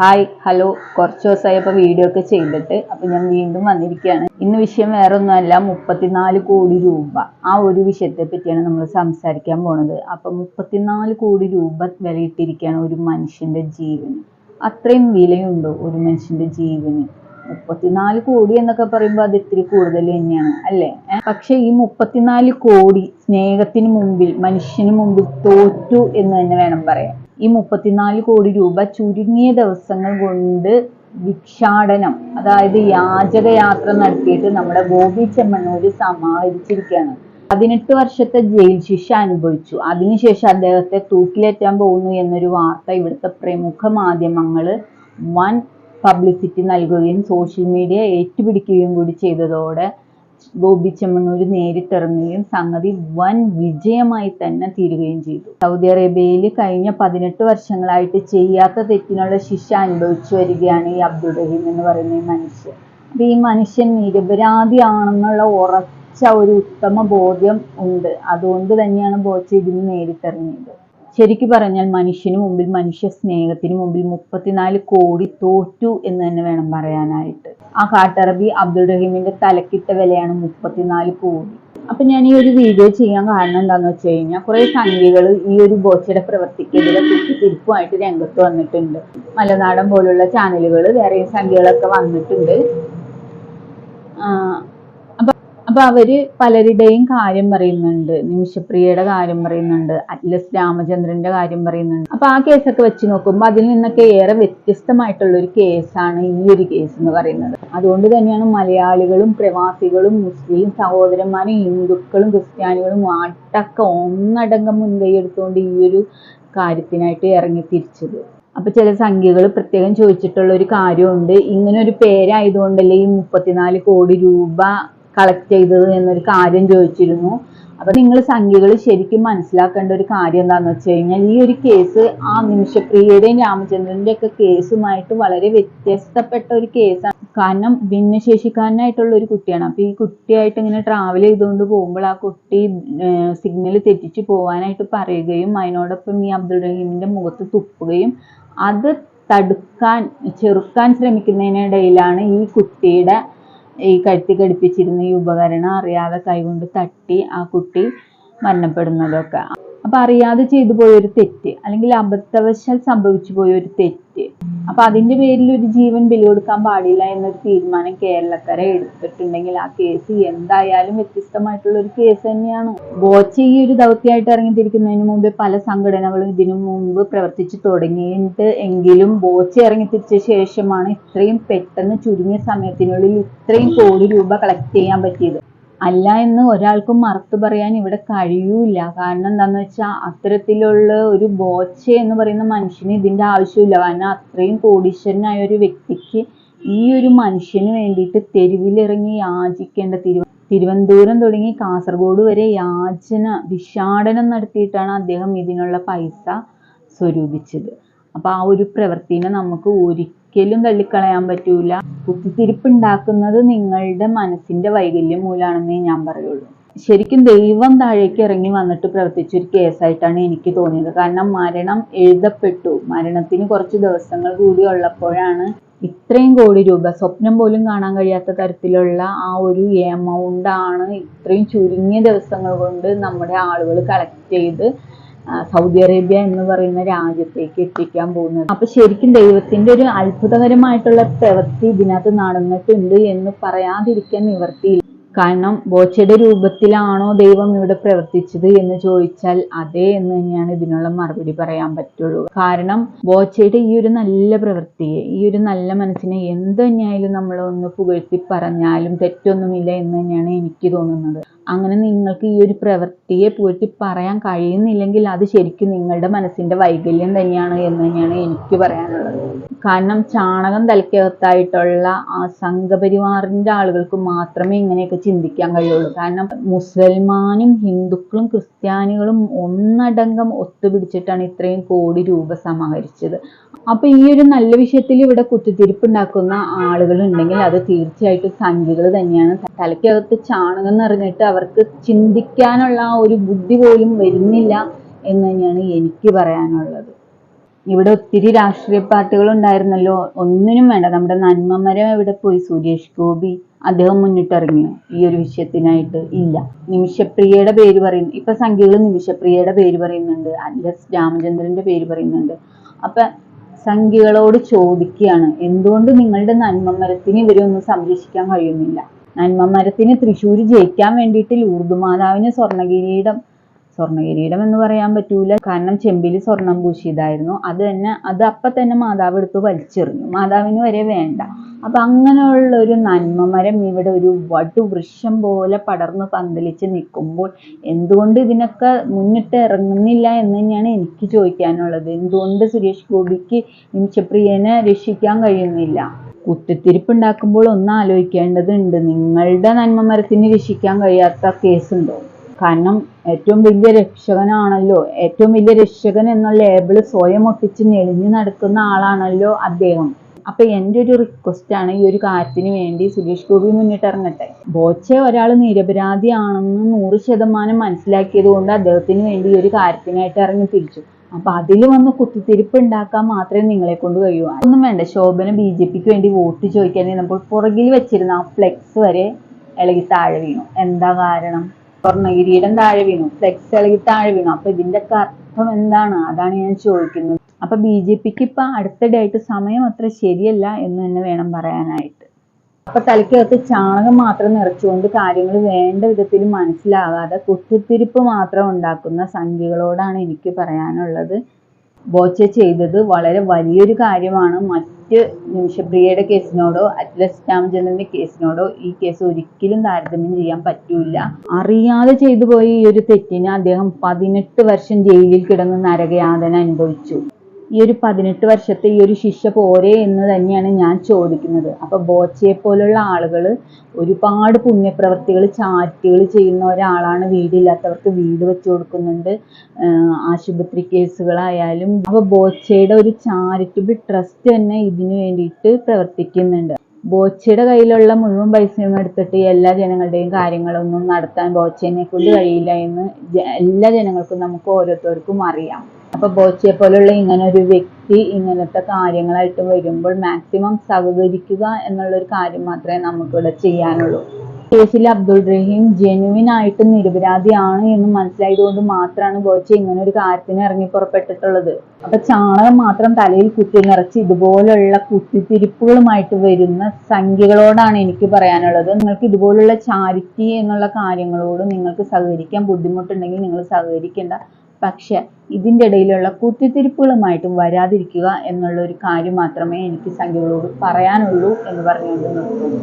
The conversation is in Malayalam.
Hi hello. കുറച്ച് ദിവസമായി അപ്പോൾ വീഡിയോ ഒക്കെ ചെയ്തിട്ട് അപ്പോൾ ഞാൻ വീണ്ടും വന്നിരിക്കുകയാണ്. ഇന്ന് വിഷയം വേറെ ഒന്നുമല്ല മുപ്പത്തിനാല് കോടി രൂപ. ആ ഒരു വിഷയത്തെ പറ്റിയാണ് നമ്മൾ സംസാരിക്കാൻ പോണത്. അപ്പം മുപ്പത്തിനാല് കോടി രൂപ വിലയിട്ടിരിക്കുകയാണ് ഒരു മനുഷ്യന്റെ ജീവന്. അത്രയും വിലയുണ്ടോ ഒരു മനുഷ്യന്റെ ജീവന്? മുപ്പത്തിനാല് കോടി എന്നൊക്കെ പറയുമ്പോൾ അത് ഇത്തിരി കൂടുതൽ തന്നെയാണ് അല്ലേ? പക്ഷേ ഈ മുപ്പത്തിനാല് കോടി സ്നേഹത്തിന് മുമ്പിൽ മനുഷ്യന് മുമ്പിൽ തോറ്റു എന്ന് തന്നെ വേണം പറയാൻ. ഈ മുപ്പത്തിനാല് കോടി രൂപ ചുരുങ്ങിയ ദിവസങ്ങൾ കൊണ്ട് ഭിക്ഷാടനം അതായത് യാചകയാത്ര നടത്തിയിട്ട് നമ്മുടെ ഗോപി ചെമ്മണ്ണൂര് സമാഹരിച്ചിരിക്കുകയാണ്. പതിനെട്ട് വർഷത്തെ ജയിൽ ശിക്ഷ അനുഭവിച്ചു. അതിനുശേഷം അദ്ദേഹത്തെ തൂക്കിലേറ്റാൻ പോകുന്നു എന്നൊരു വാർത്ത ഇവിടുത്തെ പ്രമുഖ മാധ്യമങ്ങൾ വൻ പബ്ലിസിറ്റി നൽകുകയും സോഷ്യൽ മീഡിയ ഏറ്റുപിടിക്കുകയും കൂടി ചെയ്തതോടെ ഗോപി ചെമ്മണ്ണൂർ നേരിട്ടിറങ്ങുകയും സംഗതി വൻ വിജയമായി തന്നെ തീരുകയും ചെയ്തു. സൗദി അറേബ്യയിൽ കഴിഞ്ഞ പതിനെട്ട് വർഷങ്ങളായിട്ട് ചെയ്യാത്ത തെറ്റിനുള്ള ശിക്ഷ അനുഭവിച്ചു വരികയാണ് ഈ അബ്ദുൾ റഹീം എന്ന് പറയുന്ന ഈ മനുഷ്യൻ. അപ്പൊ ഈ മനുഷ്യൻ നിരപരാധിയാണെന്നുള്ള ഉറച്ച ഒരു ഉത്തമ ബോധ്യം ഉണ്ട്. അതുകൊണ്ട് തന്നെയാണ് ബോച്ച ഇതിന് നേരിട്ടിറങ്ങിയത്. ശരിക്കു പറഞ്ഞാൽ മനുഷ്യന് മുമ്പിൽ മനുഷ്യ സ്നേഹത്തിന് മുമ്പിൽ മുപ്പത്തിനാല് കോടി തോറ്റു എന്ന് തന്നെ വേണം പറയാനായിട്ട്. ആ കാട്ടറബി അബ്ദുൾ റഹീമിന്റെ തലക്കിട്ട വിലയാണ് മുപ്പത്തിനാല് കോടി. അപ്പൊ ഞാൻ ഈ ഒരു വീഡിയോ ചെയ്യാൻ കാരണം എന്താന്ന് വെച്ച് കഴിഞ്ഞാൽ കുറെ സംഖ്യകൾ ഈ ഒരു ബോച്ചയുടെ പ്രവർത്തിക്കെതിരെ കുത്തിത്തിരിപ്പുമായിട്ട് രംഗത്ത് വന്നിട്ടുണ്ട്. മലനാടൻ പോലുള്ള ചാനലുകൾ വേറെയും സംഖ്യകളൊക്കെ വന്നിട്ടുണ്ട്. അപ്പൊ അവർ പലരുടെയും കാര്യം പറയുന്നുണ്ട്. നിമിഷപ്രിയയുടെ കാര്യം പറയുന്നുണ്ട്. അറ്റ്ലസ് രാമചന്ദ്രന്റെ കാര്യം പറയുന്നുണ്ട്. അപ്പൊ ആ കേസൊക്കെ വെച്ച് നോക്കുമ്പോൾ അതിൽ നിന്നൊക്കെ ഏറെ വ്യത്യസ്തമായിട്ടുള്ള ഒരു കേസാണ് ഈ ഒരു കേസ് എന്ന് പറയുന്നത്. അതുകൊണ്ട് തന്നെയാണ് മലയാളികളും പ്രവാസികളും മുസ്ലിം സഹോദരന്മാരും ഹിന്ദുക്കളും ക്രിസ്ത്യാനികളും ആട്ടൊക്കെ ഒന്നടങ്കം മുൻകൈ എടുത്തുകൊണ്ട് ഈ ഒരു കാര്യത്തിനായിട്ട് ഇറങ്ങി തിരിച്ചത്. അപ്പൊ ചില സംഖ്യകൾ പ്രത്യേകം ചോദിച്ചിട്ടുള്ള ഒരു കാര്യമുണ്ട്. ഇങ്ങനെ ഒരു പേരായതുകൊണ്ടല്ലേ ഈ മുപ്പത്തിനാല് കോടി രൂപ കളക്ട് ചെയ്തത് എന്നൊരു കാര്യം ചോദിച്ചിരുന്നു. അപ്പൊ നിങ്ങൾ സംഖ്യകൾ ശരിക്കും മനസ്സിലാക്കേണ്ട ഒരു കാര്യം എന്താന്ന് വെച്ച് കഴിഞ്ഞാൽ ഈ ഒരു കേസ് ആ നിമിഷപ്രിയയുടെയും രാമചന്ദ്രന്റെ ഒക്കെ കേസുമായിട്ട് വളരെ വ്യത്യസ്തപ്പെട്ട ഒരു കേസാണ് കാരണം ഭിന്നശേഷിക്കാരനായിട്ടുള്ള ഒരു കുട്ടിയാണ്. അപ്പൊ ഈ കുട്ടിയായിട്ട് ഇങ്ങനെ ട്രാവൽ ചെയ്തുകൊണ്ട് പോകുമ്പോൾ ആ കുട്ടി സിഗ്നൽ തെറ്റിച്ച് പോകാനായിട്ട് പറയുകയും അതിനോടൊപ്പം ഈ അബ്ദുൾ റഹീമിന്റെ മുഖത്ത് തുപ്പുകയും അത് തടുക്കാൻ ചെറുക്കാൻ ശ്രമിക്കുന്നതിനിടയിലാണ് ഈ കുട്ടിയുടെ ഈ കഴുത്തി ഘടിപ്പിച്ചിരുന്ന ഈ ഉപകരണം അറിയാതെ കൈകൊണ്ട് തട്ടി ആ കുട്ടി മരണപ്പെടുന്നതൊക്കെ. അപ്പൊ അറിയാതെ ചെയ്തു പോയ ഒരു തെറ്റ് അല്ലെങ്കിൽ അബദ്ധവശാൽ സംഭവിച്ചു പോയ ഒരു തെറ്റ്. അപ്പൊ അതിന്റെ പേരിൽ ഒരു ജീവൻ ബലി കൊടുക്കാൻ പാടില്ല എന്നൊരു തീരുമാനം കേരളക്കര എടുത്തിട്ടുണ്ടെങ്കിൽ ആ കേസ് എന്തായാലും വ്യത്യസ്തമായിട്ടുള്ള ഒരു കേസ് തന്നെയാണ്. ബോച്ച ഈ ഒരു ദൗത്യമായിട്ട് ഇറങ്ങിത്തിരിക്കുന്നതിന് മുമ്പേ പല സംഘടനകളും ഇതിനു മുമ്പ് പ്രവർത്തിച്ചു തുടങ്ങിയിട്ട് എങ്കിലും ബോച്ച ഇറങ്ങിത്തിരിച്ച ശേഷമാണ് ഇത്രയും പെട്ടെന്ന് ചുരുങ്ങിയ സമയത്തിനുള്ളിൽ ഇത്രയും കോടി രൂപ കളക്ട് ചെയ്യാൻ പറ്റിയത്. അല്ല എന്ന് ഒരാൾക്കും മറുത്തു പറയാൻ ഇവിടെ കഴിയൂല. കാരണം എന്താന്ന് വെച്ചാൽ അത്തരത്തിലുള്ള ഒരു ബോച്ച എന്ന് പറയുന്ന മനുഷ്യന് ഇതിന്റെ ആവശ്യമില്ല. കാരണം അത്രയും കോടീശ്വരനായ ഒരു വ്യക്തിക്ക് ഈ ഒരു മനുഷ്യന് വേണ്ടിയിട്ട് തെരുവിലിറങ്ങി യാചിക്കേണ്ട തിരുവ തിരുവനന്തപുരം തുടങ്ങി കാസർഗോഡ് വരെ യാചന ഭിക്ഷാടനം നടത്തിയിട്ടാണ് അദ്ദേഹം ഇതിനുള്ള പൈസ സ്വരൂപിച്ചത്. അപ്പൊ ആ ഒരു പ്രവൃത്തിനെ നമുക്ക് ഒരിക്കലും തള്ളിക്കളയാൻ പറ്റൂല. കുത്തിത്തിരിപ്പുണ്ടാക്കുന്നത് നിങ്ങളുടെ മനസ്സിന്റെ വൈകല്യം മൂലാണെന്നേ ഞാൻ പറയുള്ളൂ. ശരിക്കും ദൈവം താഴേക്ക് ഇറങ്ങി വന്നിട്ട് പ്രവർത്തിച്ച ഒരു കേസായിട്ടാണ് എനിക്ക് തോന്നിയത്. കാരണം മരണം എഴുതപ്പെട്ടു. മരണത്തിന് കുറച്ച് ദിവസങ്ങൾ കൂടി ഉള്ളപ്പോഴാണ് ഇത്രയും കോടി രൂപ സ്വപ്നം പോലും കാണാൻ കഴിയാത്ത തരത്തിലുള്ള ആ ഒരു എമൗണ്ട് ആണ് ഇത്രയും ചുരുങ്ങിയ ദിവസങ്ങൾ കൊണ്ട് നമ്മുടെ ആളുകൾ കളക്ട് ചെയ്ത് സൗദി അറേബ്യ എന്ന് പറയുന്ന രാജ്യത്തേക്ക് എത്തിക്കാൻ പോകുന്നത്. അപ്പൊ ശരിക്കും ദൈവത്തിന്റെ ഒരു അത്ഭുതകരമായിട്ടുള്ള പ്രവൃത്തി ഇതിനകത്ത് നടന്നിട്ടുണ്ട് എന്ന് പറയാതിരിക്കാൻ നിവർത്തിയില്ല കാരണം ബോച്ചയുടെ രൂപത്തിലാണോ ദൈവം ഇവിടെ പ്രവർത്തിച്ചത് എന്ന് ചോദിച്ചാൽ അതെ എന്ന് തന്നെയാണ് ഇതിനുള്ള മറുപടി പറയാൻ പറ്റുള്ളൂ. കാരണം ബോച്ചയുടെ ഈ ഒരു നല്ല പ്രവൃത്തിയെ ഈ ഒരു നല്ല മനസ്സിനെ എന്ത് തന്നെയായാലും നമ്മൾ ഒന്ന് പുകഴ്ത്തി പറഞ്ഞാലും തെറ്റൊന്നുമില്ല എന്ന് തന്നെയാണ് എനിക്ക് തോന്നുന്നത്. അങ്ങനെ നിങ്ങൾക്ക് ഈ ഒരു പ്രവൃത്തിയെ പൂർത്തി പറയാൻ കഴിയുന്നില്ലെങ്കിൽ അത് ശരിക്കും നിങ്ങളുടെ മനസ്സിന്റെ വൈകല്യം തന്നെയാണ് എന്ന് തന്നെയാണ് എനിക്ക് പറയാനുള്ളത്. കാരണം ചാണകം തലക്കകത്തായിട്ടുള്ള ആ സംഘപരിവാറിന്റെ ആളുകൾക്ക് മാത്രമേ ഇങ്ങനെയൊക്കെ ചിന്തിക്കാൻ കഴിയുള്ളൂ. കാരണം മുസൽമാനും ഹിന്ദുക്കളും ക്രിസ്ത്യാനികളും ഒന്നടങ്കം ഒത്തുപിടിച്ചിട്ടാണ് ഇത്രയും കോടി രൂപ സമാഹരിച്ചത്. അപ്പൊ ഈ ഒരു നല്ല വിഷയത്തിൽ ഇവിടെ കുത്തിത്തിരിപ്പുണ്ടാക്കുന്ന ആളുകൾ ഉണ്ടെങ്കിൽ അത് തീർച്ചയായിട്ടും സംഖ്യകൾ തന്നെയാണ്. തലയ്ക്കകത്ത് ചാണകം നിറഞ്ഞിട്ട് അവർക്ക് ചിന്തിക്കാനുള്ള ആ ഒരു ബുദ്ധി പോലും വരുന്നില്ല എന്ന് തന്നെയാണ് എനിക്ക് പറയാനുള്ളത്. ഇവിടെ ഒത്തിരി രാഷ്ട്രീയ പാർട്ടികൾ ഉണ്ടായിരുന്നല്ലോ. ഒന്നിനും വേണ്ട. നമ്മുടെ നന്മമരം എവിടെ പോയി? സുരേഷ് ഗോപി അദ്ദേഹം മുന്നിട്ടിറങ്ങിയോ? ഈ ഒരു വിഷയത്തിനായിട്ട് ഇല്ല. നിമിഷപ്രിയയുടെ പേര് പറയുന്നു ഇപ്പൊ സംഖ്യകൾ നിമിഷപ്രിയയുടെ പേര് പറയുന്നുണ്ട്. അല്ലസ് രാമചന്ദ്രന്റെ പേര് പറയുന്നുണ്ട്. അപ്പൊ സംഖ്യകളോട് ചോദിക്കുകയാണ്. എന്തുകൊണ്ട് നിങ്ങളുടെ നന്മമരത്തിന് ഇവരെ ഒന്നും സംരക്ഷിക്കാൻ കഴിയുന്നില്ല? നന്മമരത്തിന് തൃശ്ശൂർ ജയിക്കാൻ വേണ്ടിയിട്ട് ലൂർദ് മാതാവിന് സ്വർണകിരീടം സ്വർണകിരീടം എന്ന് പറയാൻ പറ്റൂല. കാരണം ചെമ്പിൽ സ്വർണം പൂശിയതായിരുന്നു. അത് തന്നെ അത് അപ്പൊ തന്നെ മാതാവ് എടുത്ത് വലിച്ചെറിഞ്ഞു. മാതാവിന് വരെ വേണ്ട. അപ്പൊ അങ്ങനെയുള്ള ഒരു നന്മമരം ഇവിടെ ഒരു വടുവൃക്ഷം പോലെ പടർന്ന് പന്തലിച്ച് നിൽക്കുമ്പോൾ എന്തുകൊണ്ട് ഇതിനൊക്കെ മുന്നിട്ട് ഇറങ്ങുന്നില്ല എന്ന് തന്നെയാണ് എനിക്ക് ചോദിക്കാനുള്ളത്. എന്തുകൊണ്ട് സുരേഷ് ഗോപിക്ക് നിമിഷപ്രിയനെ രക്ഷിക്കാൻ കഴിയുന്നില്ല? കുത്തിത്തിരിപ്പ് ഉണ്ടാക്കുമ്പോൾ ഒന്ന് ആലോചിക്കേണ്ടതുണ്ട്. നിങ്ങളുടെ നന്മമരത്തിന് രക്ഷിക്കാൻ കഴിയാത്ത കേസ് കേസുണ്ടോ കാരണം ഏറ്റവും വലിയ രക്ഷകനാണല്ലോ ഏറ്റവും വലിയ രക്ഷകൻ എന്നുള്ള ലേബിൾ സ്വയം ഒട്ടിച്ച് നെളിഞ്ഞു നടക്കുന്ന ആളാണല്ലോ അദ്ദേഹം. അപ്പൊ എന്റെ ഒരു റിക്വസ്റ്റ് ആണ് ഈ ഒരു കാര്യത്തിന് വേണ്ടി സുരേഷ് ഗോപി മുന്നിട്ട് ഇറങ്ങട്ടെ ബോച്ചെ ഒരാൾ നിരപരാധിയാണെന്ന് നൂറ് ശതമാനം മനസ്സിലാക്കിയത് കൊണ്ട് അദ്ദേഹത്തിന് വേണ്ടി ഈ ഒരു കാര്യത്തിനായിട്ട് ഇറങ്ങി തിരിച്ചു. അപ്പൊ അതിൽ വന്ന് കുത്തിത്തിരിപ്പ് ഉണ്ടാക്കാൻ മാത്രമേ നിങ്ങളെ കൊണ്ട് കഴിയൂ. ഒന്നും വേണ്ട. ശോഭന ബി ജെ പിക്ക് വേണ്ടി വോട്ട് ചോദിക്കാൻ നമ്മൾ പുറകിൽ വെച്ചിരുന്ന ആ ഫ്ലെക്സ് വരെ ഇളകി താഴെ വീണു. എന്താ കാരണം? സ്വർണഗിരിയുടെ താഴെ വീണു. ഫ്ലെക്സ് ഇളകി താഴെ വീണു. അപ്പൊ ഇതിന്റെ അർത്ഥം എന്താണ്? അതാണ് ഞാൻ ചോദിക്കുന്നത്. അപ്പൊ ബി ജെ പിക്ക് ഇപ്പൊ അടുത്തിടെയായിട്ട് സമയം അത്ര ശരിയല്ല എന്ന് തന്നെ വേണം പറയാനായിട്ട്. അപ്പൊ തലയ്ക്കകത്ത് ചാണകം മാത്രം നിറച്ചുകൊണ്ട് കാര്യങ്ങൾ വേണ്ട വിധത്തിൽ മനസ്സിലാകാതെ കുത്തിത്തിരിപ്പ് മാത്രം ഉണ്ടാക്കുന്ന സംഖ്യകളോടാണ് എനിക്ക് പറയാനുള്ളത്. ബോച്ച ചെയ്തത് വളരെ വലിയൊരു കാര്യമാണ്. മറ്റ് നിമിഷപ്രിയയുടെ കേസിനോടോ അറ്റ്ലസ് രാമചന്ദ്രന്റെ കേസിനോടോ ഈ കേസ് ഒരിക്കലും താരതമ്യം ചെയ്യാൻ പറ്റൂല. അറിയാതെ ചെയ്തു പോയ ഈ ഒരു തെറ്റിന് അദ്ദേഹം പതിനെട്ട് വർഷം ജയിലിൽ കിടന്ന് നരകയാതന അനുഭവിച്ചു. ഈ ഒരു പതിനെട്ട് വർഷത്തെ ഈ ഒരു ശിക്ഷ പോരെ എന്ന് തന്നെയാണ് ഞാൻ ചോദിക്കുന്നത്. അപ്പൊ ബോച്ചയെ പോലുള്ള ആളുകൾ ഒരുപാട് പുണ്യപ്രവർത്തികൾ ചാരിറ്റികൾ ചെയ്യുന്ന ഒരാളാണ് വീടില്ലാത്തവർക്ക് വീട് വെച്ചു കൊടുക്കുന്നുണ്ട്. ആശുപത്രി കേസുകളായാലും. അപ്പൊ ബോച്ചയുടെ ഒരു ചാരിറ്റബിൾ ട്രസ്റ്റ് തന്നെ ഇതിനു വേണ്ടിയിട്ട് പ്രവർത്തിക്കുന്നുണ്ട്. ബോച്ചയുടെ കയ്യിലുള്ള മുഴുവൻ പൈസയും എടുത്തിട്ട് എല്ലാ ജനങ്ങളുടെയും കാര്യങ്ങളൊന്നും നടത്താൻ ബോച്ചേനെ കൊണ്ട് കഴിയില്ല എന്ന് എല്ലാ ജനങ്ങൾക്കും നമുക്ക് ഓരോരുത്തർക്കും അറിയാം. അപ്പൊ ബോച്ചയെ പോലുള്ള ഇങ്ങനെ ഒരു വ്യക്തി ഇങ്ങനത്തെ കാര്യങ്ങളായിട്ട് വരുമ്പോൾ മാക്സിമം സഹകരിക്കുക എന്നുള്ള ഒരു കാര്യം മാത്രമേ നമുക്കിവിടെ ചെയ്യാനുള്ളൂ. കേസിൽ അബ്ദുൾ റഹീം ജെനുവിൻ ആയിട്ട് നിരപരാധിയാണ് എന്ന് മനസ്സിലായതുകൊണ്ട് മാത്രമാണ് ബോച്ച ഇങ്ങനെ ഒരു കാര്യത്തിന് ഇറങ്ങി പുറപ്പെട്ടിട്ടുള്ളത്. അപ്പൊ ചാണകം മാത്രം തലയിൽ കുത്തി നിറച്ച് ഇതുപോലുള്ള കുത്തിത്തിരിപ്പുകളുമായിട്ട് വരുന്ന സംഖ്യകളോടാണ് എനിക്ക് പറയാനുള്ളത്. നിങ്ങൾക്ക് ഇതുപോലുള്ള ചാരിറ്റി എന്നുള്ള കാര്യങ്ങളോട് നിങ്ങൾക്ക് സഹകരിക്കാൻ ബുദ്ധിമുട്ടുണ്ടെങ്കിൽ നിങ്ങൾ സഹകരിക്കേണ്ട. പക്ഷെ ഇതിന്റെ ഇടയിലുള്ള കുത്തിത്തിരിപ്പുകളുമായിട്ടും വരാതിരിക്കുക എന്നുള്ള ഒരു കാര്യം മാത്രമേ എനിക്ക് സംഖ്യകളോട് പറയാനുള്ളൂ എന്ന് പറഞ്ഞുകൊണ്ട് നിർത്തുന്നു